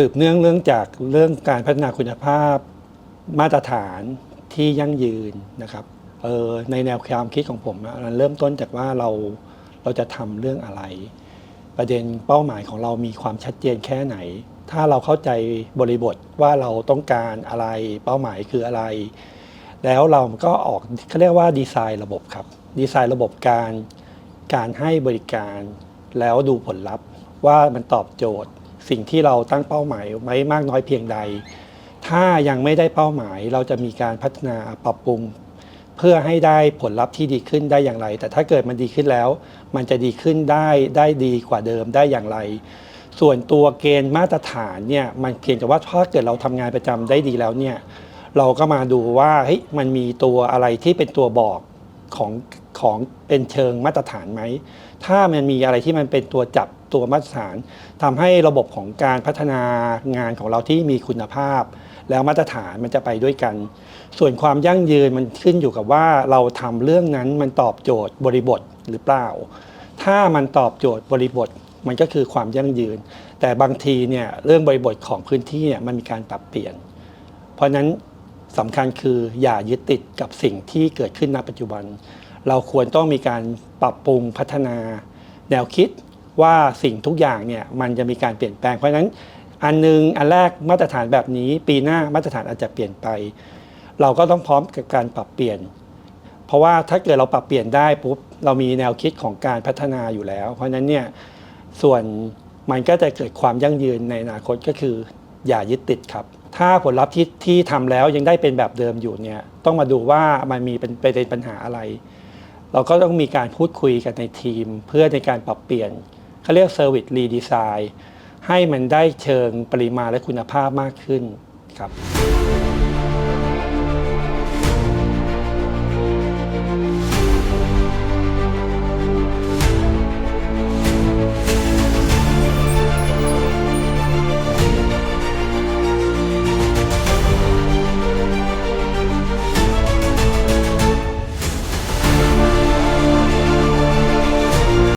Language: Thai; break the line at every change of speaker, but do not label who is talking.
สืบเนื่องเรื่องจากเรื่องการพัฒนาคุณภาพมาตรฐานที่ยั่งยืนนะครับเออในแนวความคิดของผมอะมันเริ่มต้นจากว่าเราเราจะทำเรื่องอะไร ประเด็นเป้าหมายของเรามีความชัดเจนแค่ไหน ถ้าเราเข้าใจบริบทว่าเราต้องการอะไรเป้าหมายคืออะไร แล้วเราก็ออกเขาเรียกว่าดีไซน์ระบบครับดีไซน์ระบบการการให้บริการ แล้วดูผลลัพธ์ว่ามันตอบโจทย์ สิ่งที่เราตั้งเป้าหมายไว้มากน้อยเพียงใด ถ้ายังไม่ได้เป้าหมายเราจะมีการพัฒนาปรับปรุง เพื่อให้ได้ผลลัพธ์ที่ดีขึ้นได้อย่างไร แต่ถ้าเกิดมันดีขึ้นแล้ว มันจะดีขึ้นได้ได้ดีกว่าเดิมได้อย่างไร ส่วนตัวเกณฑ์มาตรฐานเนี่ยมันเพียงแต่ว่าถ้าเกิดเราทำงานประจำได้ดีแล้วเนี่ยเราก็มาดูว่าเฮ้ยมันมีตัวอะไรที่เป็นตัวบอกของ ของเป็นเชิงมาตรฐานไหม ถ้ามันมีอะไรที่มันเป็นตัวจับตัวมาตรฐานทำให้ระบบของการพัฒนางานของเราที่มีคุณภาพ แล้วมาตรฐานมันจะไปด้วยกัน ส่วนความยั่งยืนมันขึ้นอยู่กับว่าเราทำเรื่องนั้นมันตอบโจทย์บริบทหรือเปล่า ถ้ามันตอบโจทย์บริบทมันก็คือความยั่งยืน แต่บางทีเนี่ยเรื่องบริบทของพื้นที่เนี่ยมันมีการปรับเปลี่ยน เพราะฉะนั้นสำคัญคืออย่ายึดติดกับสิ่งที่เกิดขึ้นณปัจจุบัน เราควรต้องมีการปรับปรุงพัฒนา แนวคิดว่าสิ่งทุกอย่างเนี่ยมันจะมีการเปลี่ยนแปลง เพราะฉะนั้นอันหนึงอันแรกมาตรฐานแบบนี้ ปีหน้ามาตรฐานอาจจะเปลี่ยนไป เราก็ต้องพร้อมกับการปรับเปลี่ยน เพราะว่าถ้าเกิดเราปรับเปลี่ยนได้ปุ๊บเรามีแนวคิดของการพัฒนาอยู่แล้ว เพราะฉะนั้นเนี่ยส่วนมันก็จะเกิดความยั่งยืนในอนาคตก็คือ อย่ายึดติดครับ ถ้าผลลัพธ์ที่ที่ทำแล้วยังได้เป็นแบบเดิมอยู่เนี่ยต้องมาดูว่ามันมีเป็นประเด็นปัญหาอะไร เราก็ต้องมีการพูดคุยกันในทีม เพื่อในการปรับเปลี่ยนเขาเรียก Service Redesign ให้มันได้เชิงปริมาณและคุณภาพมากขึ้นครับ